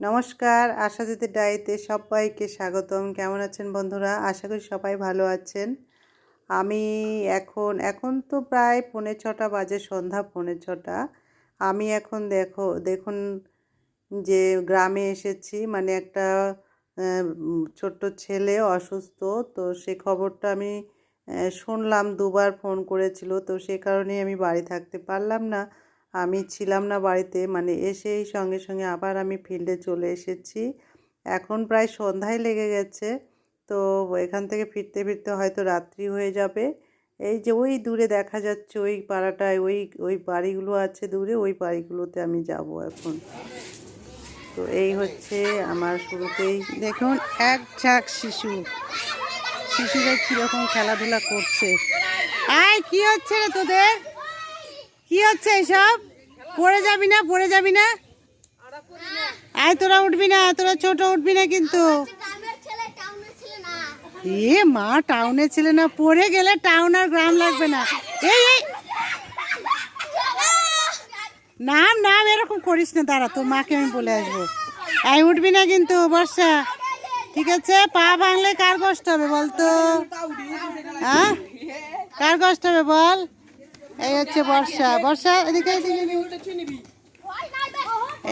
নমস্কার আশাদিতে ডায়েতে সবাইকে স্বাগতম। কেমন আছেন বন্ধুরা? আশা করি সবাই ভালো আছেন। আমি এখন এখন তো প্রায় পৌনে ছটা বাজে, সন্ধ্যা পৌনে ছটা। আমি এখন দেখো, দেখুন যে গ্রামে এসেছি মানে একটা ছোট্ট ছেলে অসুস্থ, তো সে খবরটা আমি শুনলাম, দুবার ফোন করেছিল, তো সে কারণেই আমি বাড়ি থাকতে পারলাম না। আমি ছিলাম না বাড়িতে মানে এসেই সঙ্গে সঙ্গে আবার আমি ফিল্ডে চলে এসেছি। এখন প্রায় সন্ধ্যায় লেগে গেছে, তো এখান থেকে ফিরতে ফিরতে হয়তো রাত্রি হয়ে যাবে। এই যে ওই দূরে দেখা যাচ্ছে, ওই পাড়াটায়, ওই ওই বাড়িগুলো আছে দূরে, ওই বাড়িগুলোতে আমি যাব এখন। তো এই হচ্ছে আমার শুরুতেই। দেখুন, এক ঝাঁক শিশু। শিশুরা কীরকম খেলাধুলা করছে। আয়, কি হচ্ছে রে তোদের? কি হচ্ছে এসব? পড়ে যাবি না, পড়ে যাবি না? আয় তোরা উঠবি না, তোরা ছোট উঠবি না কিন্তু। এ মা, টাউনে ছেলে না, পড়ে গেলে টাউন আর গ্রাম লাগবে না। এই নাম নাম এরকম করিস না, দাঁড়া, তোর মাকে আমি বলে আসব। আয় উঠবি না কিন্তু, বর্ষা। ঠিক আছে? পা ভাঙলে কার কষ্ট হবে বলতো? হ্যাঁ কার কষ্ট হবে বল? এই হচ্ছে বর্ষা। বর্ষা, এদিকে।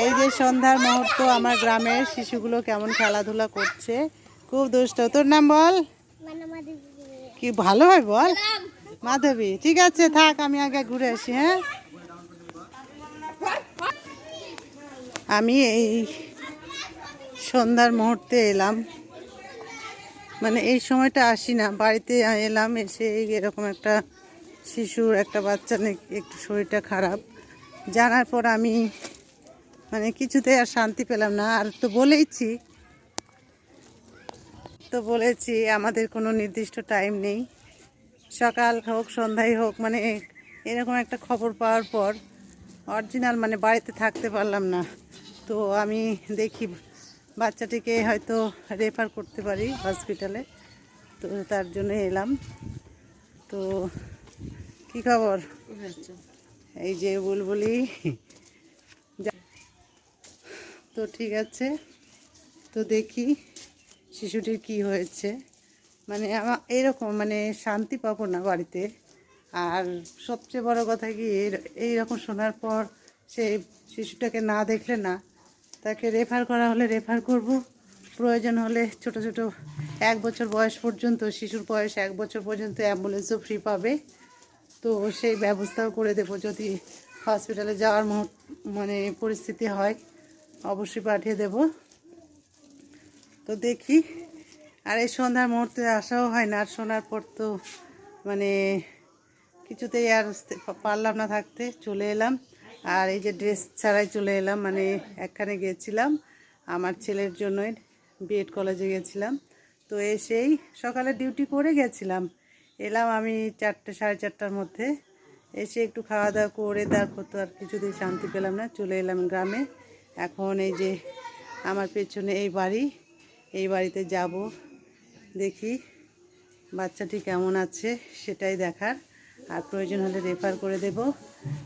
এই যে সন্ধ্যার মুহূর্ত, আমার গ্রামের শিশুগুলো কেমন খেলাধুলা করছে। খুব দুষ্ট। তোর নাম বল? কি ভালো হয় বল? মাধবী। ঠিক আছে, থাক, আমি আগে ঘুরে আসি হ্যাঁ? আমি এই সন্ধ্যার মুহূর্তে এলাম। মানে এই সময়টা আসি না। বাড়িতে এলাম, এসে এরকম একটা শিশুর একটা বাচ্চা নাকি একটু শরীরটা খারাপ। জানার পর আমি মানে কিছুতে আর শান্তি পেলাম না। আর তো বলেইছি, তো বলেছি আমাদের কোনো নির্দিষ্ট টাইম নেই। সকাল হোক সন্ধ্যায় হোক মানে এরকম একটা খবর পাওয়ার পর অরিজিনাল মানে বাড়িতে থাকতে পারলাম না। তো আমি দেখি বাচ্চাটিকে হয়তো রেফার করতে পারি হসপিটালে তো তার জন্য এলাম। তো কি খবর? এই যে বুলবুলি। তো ঠিক আছে। তো দেখি শিশুটির কি হয়েছে। মানে আমার এরকম মানে শান্তি পাবো না বাড়িতে। আর সবচেয়ে বড় কথা কি এই রকম শোনার পর সে শিশুটাকে না দেখলে না তাকে রেফার করা হলে রেফার করব। প্রয়োজন হলে ছোট ছোট এক বছর বয়স পর্যন্ত শিশুর বয়স এক বছর পর্যন্ত অ্যাম্বুলেন্সও ফ্রি পাবে। তো সেই ব্যবস্থাও করে দেবো যদি হসপিটালে যাওয়ার মানে পরিস্থিতি হয়, অবশ্যই পাঠিয়ে দেব। তো দেখি, আর এই সন্ধ্যার মুহূর্তে আসাও হয় না, আর শোনার পর তো মানে কিছুতেই আর পারলাম না থাকতে, চলে এলাম। আর এই যে ড্রেস ছাড়াই চলে এলাম মানে একখানে গিয়েছিলাম আমার ছেলের জন্যই বিএড কলেজে গেছিলাম। তো এসেই সকালে ডিউটি করে গেছিলাম। এলাম আমি চারটে, সাড়ে চারটার মধ্যে। এসে একটু খাওয়া দাওয়া করে তারপর তো আর কিছুতেই শান্তি পেলাম না, চলে এলাম গ্রামে। এখন এই যে আমার পেছনে এই বাড়ি, এই বাড়িতে যাব। দেখি বাচ্চাটি কেমন আছে সেটাই দেখার। আর প্রয়োজন হলে রেফার করে দেব।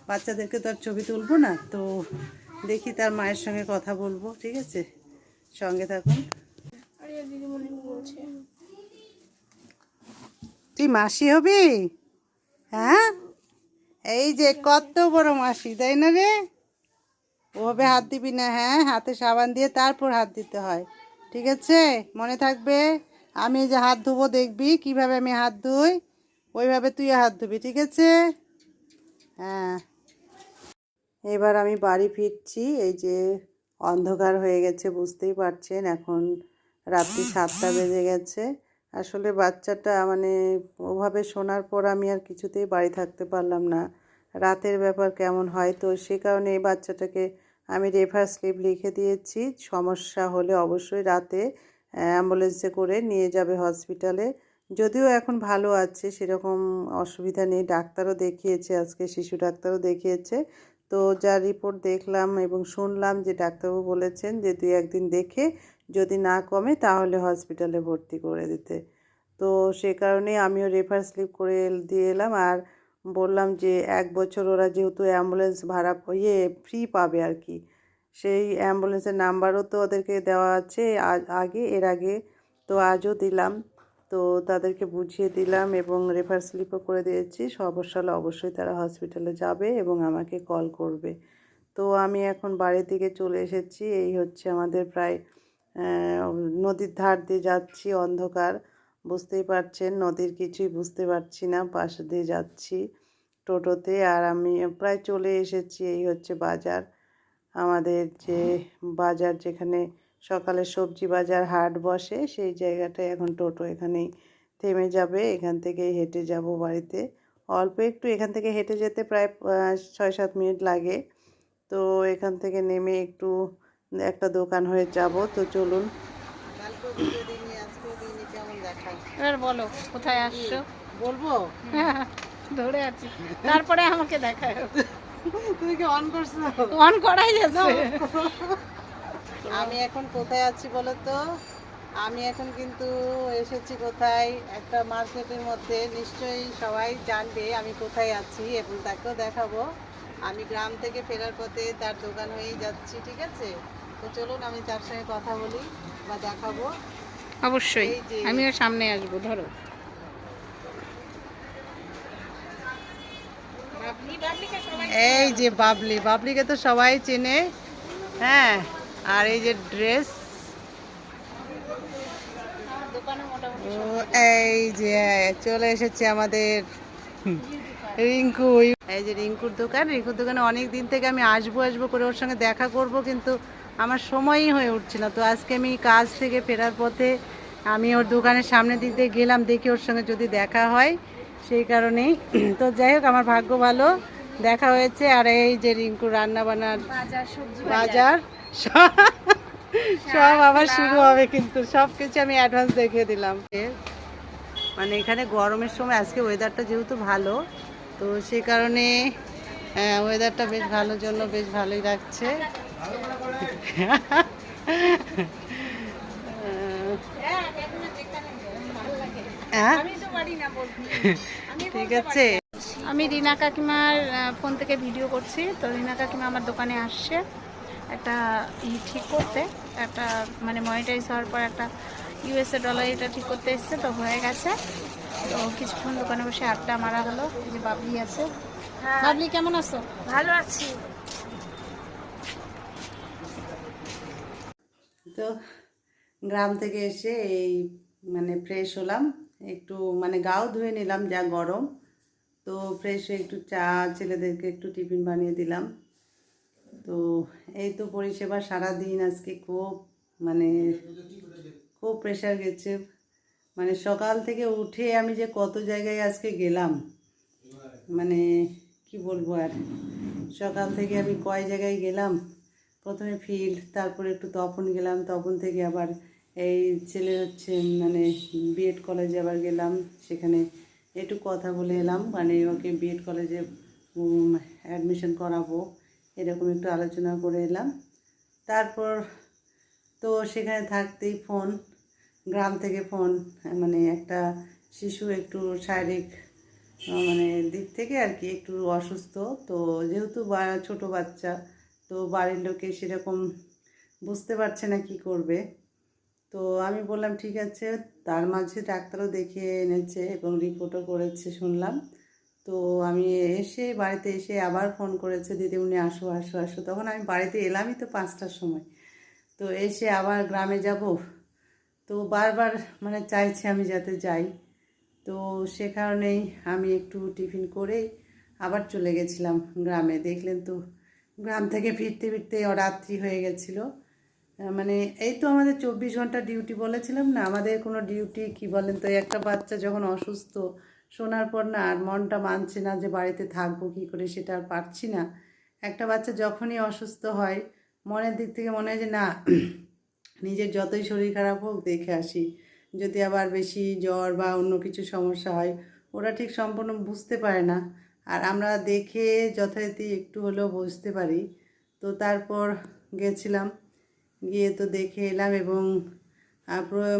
বাচ্চাদেরকে তো আর ছবি তুলবো না, তো দেখি তার মায়ের সঙ্গে কথা বলব, ঠিক আছে? সঙ্গে থাকুন। তুই মাসি হবি? হ্যাঁ? এই যে কত বড় মাসি, তাই না রে? ওভাবে হাত দিবি না হ্যাঁ? হাতে সাবান দিয়ে তারপর হাত দিতে হয়, ঠিক আছে? মনে থাকবে, আমি যে হাত ধুবো, দেখবি কীভাবে আমি হাত ধুই, ওইভাবে তুই হাত ধুবি, ঠিক আছে? হ্যাঁ। এবার আমি বাড়ি ফিরছি, এই যে অন্ধকার হয়ে গেছে, বুঝতেই পারছেন, এখন রাত্রি সাতটা বেজে গেছে। আসলে বাচ্চাটা মানে ওভাবে শোনার পর আমি আর কিছুতেই বাড়ি থাকতে পারলাম না। রাতের ব্যাপার কেমন হয়? তো সে কারণে এই বাচ্চাটাকে আমি রেফার স্লিপ লিখে দিয়েছি। সমস্যা হলে অবশ্যই রাতে অ্যাম্বুলেন্সে করে নিয়ে যাবে হসপিটালে যদিও এখন ভালো আছে, সেরকম অসুবিধা নেই। ডাক্তারও দেখিয়েছে আজকে, শিশু ডাক্তারও দেখিয়েছে। তো যা রিপোর্ট দেখলাম এবং শুনলাম যে ডাক্তারবাবু বলেছেন যে দুই একদিন দেখে যদি না কমে তাহলে হসপিটালে ভর্তি করে দিতে। তো সে কারণে আমিও রেফার স্লিপ করে দিয়ে এলাম আর বললাম যে এক বছর ওরা যেহেতু অ্যাম্বুলেন্স ভাড়া ইয়ে ফ্রি পাবে আর কি, সেই অ্যাম্বুলেন্সের নাম্বারও তো ওদেরকে দেওয়া আছে আগে, এর আগে তো আজও দিলাম। তো তাদেরকে বুঝিয়ে দিলাম এবং রেফার স্লিপও করে দিয়েছি। সমস্যা অবশ্যই তারা হসপিটালে যাবে এবং আমাকে কল করবে। তো আমি এখন বাড়ির দিকে চলে এসেছি। এই হচ্ছে আমাদের প্রায় নদীর ধার দিয়ে যাচ্ছি অন্ধকার। বুঝতেই পারছেন, নদীর কিছুই বুঝতে পারছি না। পাশ দিয়ে যাচ্ছি টোটোতে আর আমি প্রায় চলে এসেছি। এই হচ্ছে বাজার। আমাদের যে বাজার যেখানে সকালে সবজি বাজার হাট বসে সেই জায়গাটায় এখন টোটো এখানেই থেমে যাবে এখান থেকে হেঁটে যাব বাড়িতে। অল্প একটু এখান থেকে হেঁটে যেতে প্রায় ছয় সাত মিনিট লাগে। তো এখান থেকে নেমে একটু একটা দোকান হয়ে যাব। তো চলুন। এবার বলো কোথায় আসছো? বলব? ধরে আছি। তারপরে আমাকে দেখায় তুমি কি অন করছ? অন করাই যাচ্ছে। আমি এখন কোথায় আছি বলো তো? আমি এখন কিন্তু এসেছি কোথায়? একটা মার্কেটের মধ্যে। নিশ্চয়ই সবাই জানবে আমি কোথায় আছি এবং তাকেও দেখাবো। আমি গ্রাম থেকে ফেরার পথে তার দোকান হয়েই যাচ্ছি ঠিক আছে? তো চলুন আমি তার সঙ্গে কথা বলি বা দেখাবো। অবশ্যই। আমিও সামনে আসব ধরো। এই যে বাবলি। বাবলিকে তো সবাই চেনে। হ্যাঁ। আর এই যে ড্রেস। ও এই যে চলে এসেছে আমাদের রিঙ্কু। এই যে রিঙ্কুর দোকান। রিঙ্কুর দোকানে অনেক দিন থেকে আমি আসব আসব করে ওর সঙ্গে দেখা করব কিন্তু আমার সময়ই হয়ে উঠছে না। তো আজকে আমি কাজ থেকে ফেরার পথে আমি ওর দোকানের সামনের দিক দিয়ে গেলাম দেখি ওর সঙ্গে যদি দেখা হয় সেই কারণেই। তো যাই হোক আমার ভাগ্য ভালো। দেখা হয়েছে। আর এই যে রিঙ্কু রান্না বান্নার বাজার সবজি বাজার। সব আবার শুরু হবে কিন্তু সব কিছু আমি অ্যাডভান্স দেখিয়ে দিলাম। মানে এখানে গরমের সময় আজকে ওয়েদারটা যেহেতু ভালো তো সে কারণে ওয়েদারটা বেশ ভালোর জন্য বেশ ভালোই লাগছে। আমি তো পারি না বলতে। ঠিক আছে। আমি রিনা কাকিমার ফোন থেকে ভিডিও করছি। তো রিনা কাকিমা আমার দোকানে আসছে। একটা ই ঠিক করতে একটা মানে মনিটাইজ হওয়ার পর একটা ইউএসএ ডলার এটা ঠিক করতে এসছে তো হয়ে গেছে। তো কিছুক্ষণ দোকানে বসে আড্ডা মারা হলো এই যে বাবলি আছে। বাবলি কেমন আছো? ভালো আছি। তো গ্রাম থেকে এসে এই মানে ফ্রেশ হলাম একটু মানে গাও ধুয়ে নিলাম যা গরম। তো ফ্রেশ হয়ে একটু চা ছেলেদেরকে একটু টিফিন বানিয়ে দিলাম। তো এই তো পরিষেবা সারাদিন আজকে খুব মানে খুব প্রেশার গেছে। মানে সকাল থেকে উঠে আমি যে কত জায়গায় আজকে গেলাম মানে কি বলব আর? সকাল থেকে আমি কয় জায়গায় গেলাম, প্রথমে ফিল্ড তারপরে একটু তপন গেলাম, তপন থেকে আবার এই ছেলে হচ্ছে মানে বিএড কলেজে আবার গেলাম, সেখানে একটু কথা বলে এলাম মানে ওকে বিএড কলেজে অ্যাডমিশন করাবো। এরকম একটু আলোচনা করে এলাম। তারপর তো সেখানে থাকতেই ফোন, গ্রাম থেকে ফোন মানে একটা শিশু একটু শারীরিক মানে দিক থেকে আর কি একটু অসুস্থ। তো যেহেতু ছোট বাচ্চা, তো বাড়ির লোকে সেরকম বুঝতে পারছে না কি করবে। তো আমি বললাম, ঠিক আছে। তার মাঝে ডাক্তারও দেখিয়ে এনেছে এবং রিপোর্টও করেছে, শুনলাম। তো আমি এসে বাড়িতে এসে আবার ফোন করেছে দিদিমণি আসো আসো আসো। তখন আমি বাড়িতে এলামই তো পাঁচটার সময়। তো এসে আবার গ্রামে যাব। তো বারবার মানে চাইছে আমি যাতে যাই। তো সে কারণেই আমি একটু টিফিন করেই আবার চলে গেছিলাম গ্রামে। দেখলেন তো গ্রাম থেকে ফিরতে ফিরতে রাত্রি হয়ে গেছিল। মানে এই তো আমাদের চব্বিশ ঘণ্টা ডিউটি বলেছিলাম না? আমাদের কোনো ডিউটি কি বলেন তো? একটা বাচ্চা যখন অসুস্থ শোনার পর না আর মনটা মানছে না যে বাড়িতে থাকব কী করে সেটা আর পারছি না। একটা বাচ্চা যখনই অসুস্থ হয়, মনের দিক থেকে মনে হয় যে না, নিজের যতই শরীর খারাপ হোক দেখে আসি। যদি আবার বেশি জ্বর বা অন্য কিছু সমস্যা হয়, ওরা ঠিক সম্পূর্ণ বুঝতে পারে না। আর আমরা দেখে যথারীতি একটু হলেও বুঝতে পারি। তো তারপর গেছিলাম, গিয়ে তো দেখে এলাম এবং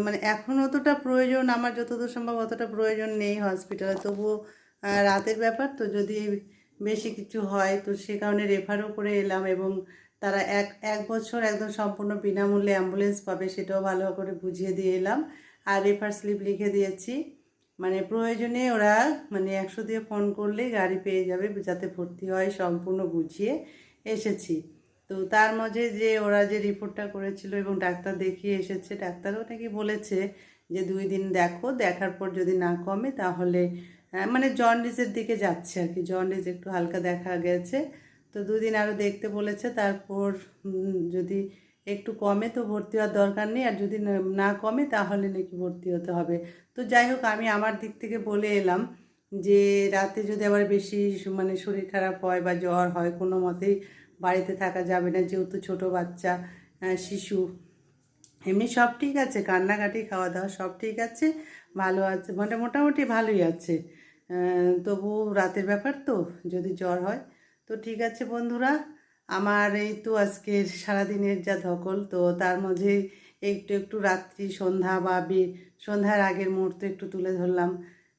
মানে এখন অতটা প্রয়োজন, আমার যতদূর সম্ভব অতটা প্রয়োজন নেই হসপিটালে তবুও রাতের ব্যাপার তো যদি বেশি কিছু হয়, তো সে কারণে রেফারও করে এলাম এবং তারা এক এক বছর একদম সম্পূর্ণ বিনামূল্যে অ্যাম্বুলেন্স পাবে সেটাও ভালো করে বুঝিয়ে দিয়ে এলাম। আর রেফার স্লিপ লিখে দিয়েছি। মানে প্রয়োজনে ওরা মানে একশো দিয়ে ফোন করলেই গাড়ি পেয়ে যাবে, যাতে ভর্তি হয়, সম্পূর্ণ বুঝিয়ে এসেছি। তো তার মাঝে যে ওরা যে রিপোর্টটা করেছিল এবং ডাক্তার দেখিয়ে এসেছে, ডাক্তারও নাকি বলেছে যে দুই দিন দেখো, দেখার পর যদি না কমে তাহলে মানে জন্ডিসের দিকে যাচ্ছে আর কি, জন্ডিস একটু হালকা দেখা গেছে। তো দুদিন আরও দেখতে বলেছে, তারপর যদি একটু কমে তো ভর্তি হওয়ার দরকার নেই, আর যদি না- কমে তাহলে নাকি ভর্তি হতে হবে। তো যাই হোক, আমি আমার দিক থেকে বলে এলাম যে রাতে যদি আবার বেশি মানে শরীর খারাপ হয় বা জ্বর হয় কোনো মতেই বাড়িতে থাকা যাবে না, যেহেতু ছোট বাচ্চা শিশু। এমনি সব ঠিক আছে, কান্নাকাটি খাওয়া দাওয়া সব ঠিক আছে, ভালো আছে মানে মোটামুটি ভালোই আছে। তবু রাতের ব্যাপার তো, যদি জ্বর হয়। তো ঠিক আছে বন্ধুরা, আমার এই তো আজকের সারাদিনের যা ধকল, তো তার মধ্যে একটু একটু রাত্রি, সন্ধ্যা বি- সন্ধ্যার আগের মুহূর্ত একটু তুলে ধরলাম।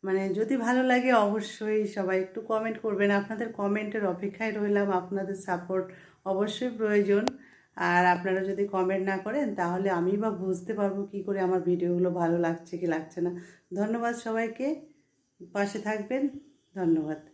মানে যদি ভালো লাগে অবশ্যই সবাই একটু কমেন্ট করবেন। আপনাদের কমেন্টের অপেক্ষায় রইলাম, আপনাদের সাপোর্ট অবশ্যই প্রয়োজন। আর আপনারা যদি কমেন্ট না করেন, তাহলে আমি বা বুঝতে পারব কি করে আমার ভিডিওগুলো ভালো লাগছে কি লাগছে না। ধন্যবাদ সবাইকে। পাশে থাকবেন। ধন্যবাদ।